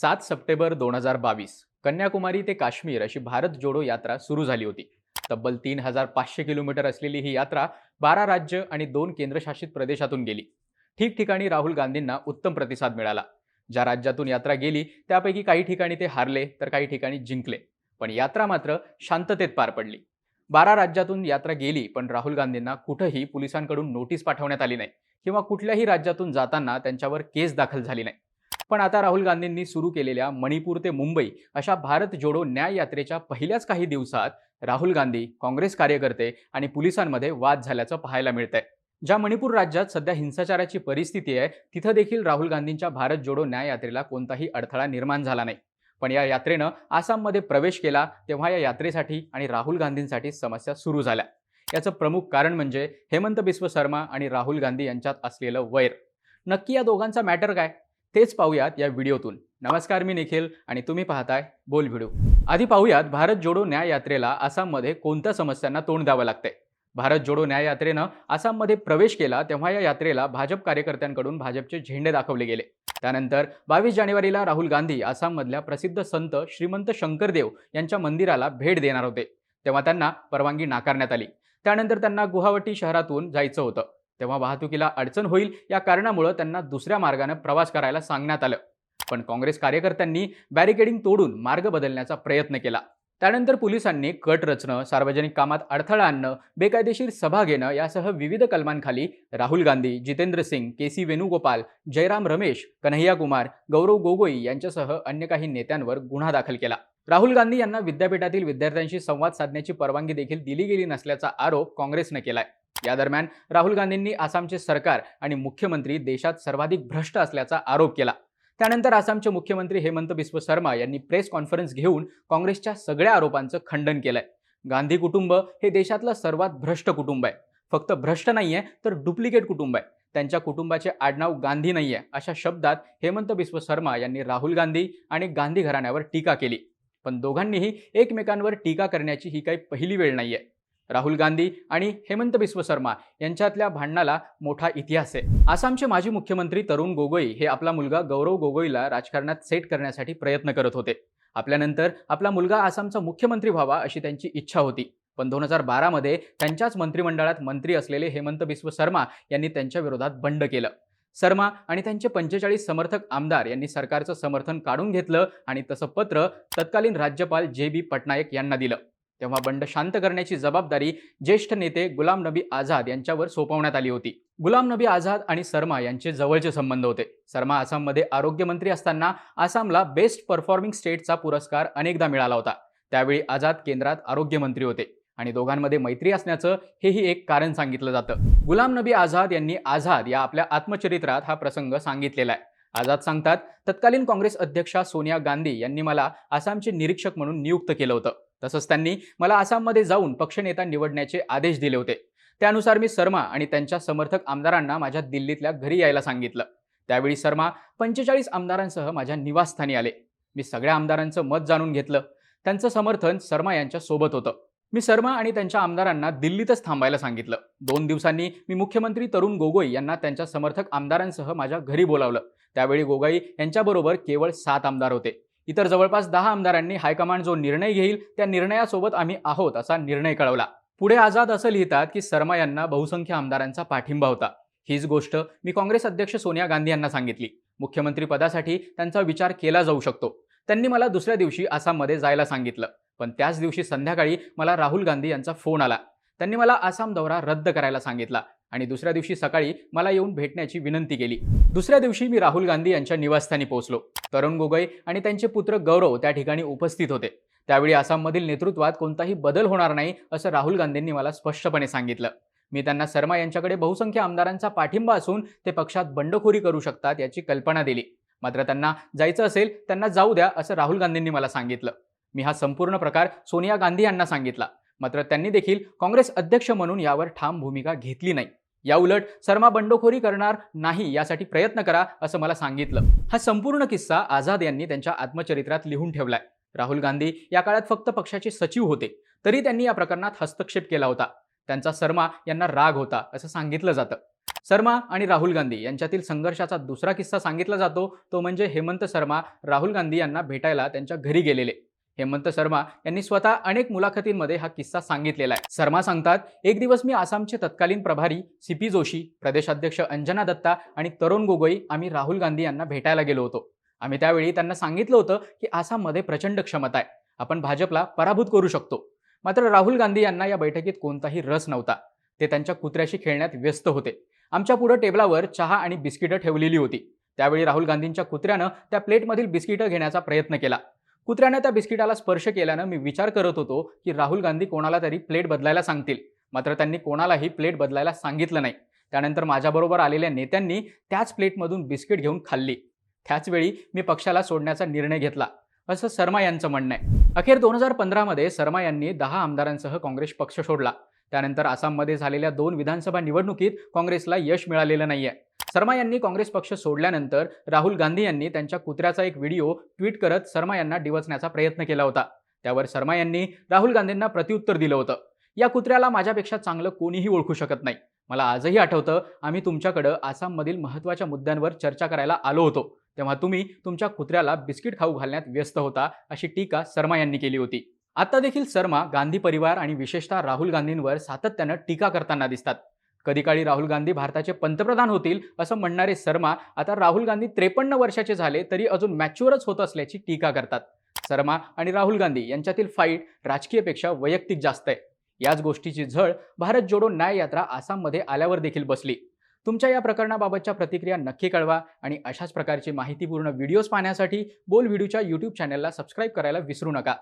सात सप्टेंबर दोन हजार बावीस कन्याकुमारी ते काश्मीर अशी भारत जोडो यात्रा सुरू झाली होती. तब्बल तीन हजार पाचशे किलोमीटर असलेली ही यात्रा बारा राज्य आणि दोन केंद्रशासित प्रदेशातून गेली. ठिकठिकाणी राहुल गांधींना उत्तम प्रतिसाद मिळाला. ज्या राज्यातून यात्रा गेली त्यापैकी काही ठिकाणी ते हारले तर काही ठिकाणी जिंकले. पण यात्रा मात्र शांततेत पार पडली. बारा राज्यातून यात्रा गेली पण राहुल गांधींना कुठंही पोलिसांकडून नोटीस पाठवण्यात आली नाही किंवा कुठल्याही राज्यातून जाताना त्यांच्यावर केस दाखल झाली नाही. पण आता राहुल गांधींनी सुरू केलेल्या मणिपूर ते मुंबई अशा भारत जोडो न्याय यात्रेच्या पहिल्याच काही दिवसात राहुल गांधी काँग्रेस कार्यकर्ते आणि पोलिसांमध्ये वाद झाल्याचं पाहायला मिळतंय. ज्या मणिपूर राज्यात सध्या हिंसाचाराची परिस्थिती आहे तिथं देखील राहुल गांधींच्या भारत जोडो न्याय यात्रेला कोणताही अडथळा निर्माण झाला नाही. पण या यात्रेनं आसाममध्ये प्रवेश केला तेव्हा या यात्रेसाठी आणि राहुल गांधींसाठी समस्या सुरू झाल्या. याचं प्रमुख कारण म्हणजे हेमंत बिस्व शर्मा आणि राहुल गांधी यांच्यात असलेलं वैर. नक्की या दोघांचा मॅटर काय? तेच पाहूयात या व्हिडिओतून. नमस्कार मी निखिल आणि तुम्ही पाहताय बोल व्हिडिओ. आधी पाहूयात भारत जोडो न्याय यात्रेला आसाममध्ये कोणत्या समस्यांना तोंड द्यावं लागतंय? भारत जोडो न्याय यात्रेनं आसाममध्ये प्रवेश केला तेव्हा या यात्रेला भाजप कार्यकर्त्यांकडून भाजपचे झेंडे दाखवले गेले. त्यानंतर बावीस जानेवारीला राहुल गांधी आसाममधल्या प्रसिद्ध संत श्रीमंत शंकरदेव यांच्या मंदिराला भेट देणार होते. तेव्हा त्यांना परवानगी नाकारण्यात आली. त्यानंतर त्यांना गुवाहाटी शहरातून जायचं होतं. तेव्हा वाहतुकीला अडचण होईल या कारणामुळं त्यांना दुसऱ्या मार्गानं प्रवास करायला सांगण्यात आलं. पण काँग्रेस कार्यकर्त्यांनी बॅरिकेडिंग तोडून मार्ग बदलण्याचा प्रयत्न केला. त्यानंतर पोलिसांनी कट रचणं सार्वजनिक कामात अडथळा आणणं बेकायदेशीर सभा घेणं यासह विविध कलमांखाली राहुल गांधी जितेंद्र सिंग के सी वेणुगोपाल जयराम रमेश कन्हैया कुमार गौरव गोगोई यांच्यासह अन्य काही नेत्यांवर गुन्हा दाखल केला. राहुल गांधी यांना विद्यापीठातील विद्यार्थ्यांशी संवाद साधण्याची परवानगी देखील दिली गेली नसल्याचा आरोप काँग्रेसनं केलाय. या दरम्यान राहुल गांधींनी आसामचे सरकार आणि मुख्यमंत्री देशात सर्वाधिक भ्रष्ट असल्याचा आरोप केला. त्यानंतर आसामचे मुख्यमंत्री हेमंत बिस्व शर्मा यांनी प्रेस कॉन्फरन्स घेऊन काँग्रेसच्या सगळ्या आरोपांचं खंडन केलंय. गांधी कुटुंब हे देशातलं सर्वात भ्रष्ट कुटुंब आहे. फक्त भ्रष्ट नाहीये तर डुप्लिकेट कुटुंब आहे. त्यांच्या कुटुंबाचे आडनाव गांधी नाहीये अशा शब्दात हेमंत बिस्व शर्मा यांनी राहुल गांधी आणि गांधी घराण्यावर टीका केली. पण दोघांनीही एकमेकांवर टीका करण्याची ही काही पहिली वेळ नाहीये. राहुल गांधी आणि हेमंत बिस्व शर्मा यांच्यातल्या भांडणाला मोठा इतिहास आहे. आसामचे माजी मुख्यमंत्री तरुण गोगोई हे आपला मुलगा गौरव गोगोईला राजकारणात सेट करण्यासाठी प्रयत्न करत होते. आपल्यानंतर आपला मुलगा आसामचा मुख्यमंत्री व्हावा अशी त्यांची इच्छा होती. पण दोन हजार बारामध्ये त्यांच्याच मंत्रिमंडळात मंत्री असलेले हेमंत बिस्व शर्मा यांनी त्यांच्या विरोधात बंड केलं. शर्मा आणि त्यांचे पंचेचाळीस समर्थक आमदार यांनी सरकारचं समर्थन काढून घेतलं आणि तसं पत्र तत्कालीन राज्यपाल जे बी पटनायक यांना दिलं. तेव्हा बंड शांत करण्याची जबाबदारी ज्येष्ठ नेते गुलाम नबी आझाद यांच्यावर सोपवण्यात आली होती. गुलाम नबी आझाद आणि शर्मा यांचे जवळचे संबंध होते. शर्मा आसाममध्ये आरोग्यमंत्री असताना आसामला बेस्ट परफॉर्मिंग स्टेटचा पुरस्कार अनेकदा मिळाला होता. त्यावेळी आझाद केंद्रात आरोग्यमंत्री होते. आणि दोघांमध्ये मैत्री असण्याचं हेही एक कारण सांगितलं जातं. गुलाम नबी आझाद यांनी आझाद या आपल्या आत्मचरित्रात हा प्रसंग सांगितलेला आहे. आझाद सांगतात तत्कालीन काँग्रेस अध्यक्षा सोनिया गांधी यांनी मला आसामचे निरीक्षक म्हणून नियुक्त केलं होतं. तसंच त्यांनी मला आसाममध्ये जाऊन पक्षनेता निवडण्याचे आदेश दिले होते. त्यानुसार मी शर्मा आणि त्यांच्या समर्थक आमदारांना माझ्या दिल्लीतल्या घरी यायला सांगितलं. त्यावेळी शर्मा पंचेचाळीस आमदारांसह माझ्या निवासस्थानी आले. मी सगळ्या आमदारांचं मत जाणून घेतलं. त्यांचं समर्थन शर्मा यांच्या सोबत होतं. मी शर्मा आणि त्यांच्या आमदारांना दिल्लीतच थांबायला सांगितलं. दोन दिवसांनी मी मुख्यमंत्री तरुण गोगोई यांना त्यांच्या समर्थक आमदारांसह माझ्या घरी बोलावलं. त्यावेळी गोगोई यांच्याबरोबर केवळ सात आमदार होते. इतर जवळपास दहा आमदारांनी हायकमांड जो निर्णय घेईल त्या निर्णयासोबत आम्ही आहोत असा निर्णय कळवला. पुढे आझाद असं लिहितात की शर्मा यांना बहुसंख्य आमदारांचा पाठिंबा होता. हीच गोष्ट मी काँग्रेस अध्यक्ष सोनिया गांधी यांना सांगितली. मुख्यमंत्री पदासाठी त्यांचा विचार केला जाऊ शकतो. त्यांनी मला दुसऱ्या दिवशी आसाममध्ये जायला सांगितलं. पण त्याच दिवशी संध्याकाळी मला राहुल गांधी यांचा फोन आला. त्यांनी मला आसाम दौरा रद्द करायला सांगितला आणि दुसऱ्या दिवशी सकाळी मला येऊन भेटण्याची विनंती केली. दुसऱ्या दिवशी मी राहुल गांधी यांच्या निवासस्थानी पोहोचलो. तरुण गोगोई आणि त्यांचे पुत्र गौरव त्या ठिकाणी उपस्थित होते. त्यावेळी आसाममधील नेतृत्वात कोणताही बदल होणार नाही असं राहुल गांधींनी मला स्पष्टपणे सांगितलं. मी त्यांना शर्मा यांच्याकडे बहुसंख्य आमदारांचा पाठिंबा असून ते पक्षात बंडखोरी करू शकतात याची कल्पना दिली. मात्र त्यांना जायचं असेल त्यांना जाऊ द्या असं राहुल गांधींनी मला सांगितलं. मी हा संपूर्ण प्रकार सोनिया गांधी यांना सांगितला. मात्र त्यांनी देखील काँग्रेस अध्यक्ष म्हणून यावर ठाम भूमिका घेतली नाही. या उलट शर्मा बंडखोरी करणार नाही यासाठी प्रयत्न करा असं मला सांगितलं. हा संपूर्ण किस्सा आझाद यांनी त्यांच्या आत्मचरित्रात लिहून ठेवलाय. राहुल गांधी या काळात फक्त पक्षाचे सचिव होते. तरी त्यांनी या प्रकरणात हस्तक्षेप केला होता. त्यांचा शर्मा यांना राग होता असं सांगितलं जातं. शर्मा आणि राहुल गांधी यांच्यातील संघर्षाचा दुसरा किस्सा सांगितला जातो. तो म्हणजे हेमंत शर्मा राहुल गांधी यांना भेटायला त्यांच्या घरी गेलेले. हेमंत शर्मा यांनी स्वतः अनेक मुलाखतींमध्ये हा किस्सा सांगितलेला आहे. शर्मा सांगतात एक दिवस मी आसामचे तत्कालीन प्रभारी सी पी जोशी प्रदेशाध्यक्ष अंजना दत्ता आणि तरुण गोगोई आम्ही राहुल गांधी यांना भेटायला गेलो होतो. आम्ही त्यावेळी त्यांना सांगितलं होतं की आसाममध्ये प्रचंड क्षमता आहे. आपण भाजपला पराभूत करू शकतो. मात्र राहुल गांधी यांना या बैठकीत कोणताही रस नव्हता. ते त्यांच्या कुत्र्याशी खेळण्यात व्यस्त होते. आमच्या पुढं टेबलावर चहा आणि बिस्किटं ठेवलेली होती. त्यावेळी राहुल गांधींच्या कुत्र्यानं त्या प्लेटमधील बिस्किटं घेण्याचा प्रयत्न केला. कुत्र्यानं त्या बिस्किटाला स्पर्श केल्यानं मी विचार करत होतो की राहुल गांधी कोणाला तरी प्लेट बदलायला सांगतील. मात्र त्यांनी कोणालाही प्लेट बदलायला सांगितलं नाही. त्यानंतर माझ्याबरोबर आलेल्या नेत्यांनी त्याच प्लेटमधून बिस्किट घेऊन खाल्ली. त्याचवेळी मी पक्षाला सोडण्याचा निर्णय घेतला. असं शर्मा यांचं म्हणणं आहे. अखेर दोन हजार पंधरामध्ये शर्मा यांनी दहा आमदारांसह काँग्रेस पक्ष सोडला. त्यानंतर आसाममध्ये झालेल्या दोन विधानसभा निवडणुकीत काँग्रेसला यश मिळालेलं नाहीये. शर्मा यांनी काँग्रेस पक्ष सोडल्यानंतर राहुल गांधी यांनी त्यांच्या कुत्र्याचा एक व्हिडिओ ट्विट करत शर्मा यांना डिवचण्याचा प्रयत्न केला होता. त्यावर शर्मा यांनी राहुल गांधींना प्रत्युत्तर दिलं होतं. या कुत्र्याला माझ्यापेक्षा चांगलं कोणीही ओळखू शकत नाही. मला आजही आठवतं आम्ही तुमच्याकडं आसाममधील महत्त्वाच्या मुद्द्यांवर चर्चा करायला आलो होतो. तेव्हा तुम्ही तुमच्या कुत्र्याला बिस्किट खाऊ घालण्यात व्यस्त होता अशी टीका शर्मा यांनी केली होती. आता देखील शर्मा गांधी परिवार आणि विशेषतः राहुल गांधींवर सातत्यानं टीका करताना दिसतात. कधी काळी राहुल गांधी भारताचे पंतप्रधान होतील असं म्हणणारे शर्मा आता राहुल गांधी त्रेपन्न वर्षाचे झाले तरी अजून मॅच्युअरच होत असल्याची टीका करतात. शर्मा आणि राहुल गांधी यांच्यातील फाईट राजकीयपेक्षा वैयक्तिक जास्त आहे. याच गोष्टीची झळ भारत जोडो न्याय यात्रा आसाममध्ये आल्यावर देखील बसली. तुमच्या या प्रकरणाबाबतच्या प्रतिक्रिया नक्की कळवा आणि अशाच प्रकारची माहितीपूर्ण व्हिडिओज पाहण्यासाठी बोल व्हिडिओच्या यूट्यूब चॅनलला सबस्क्राईब करायला विसरू नका.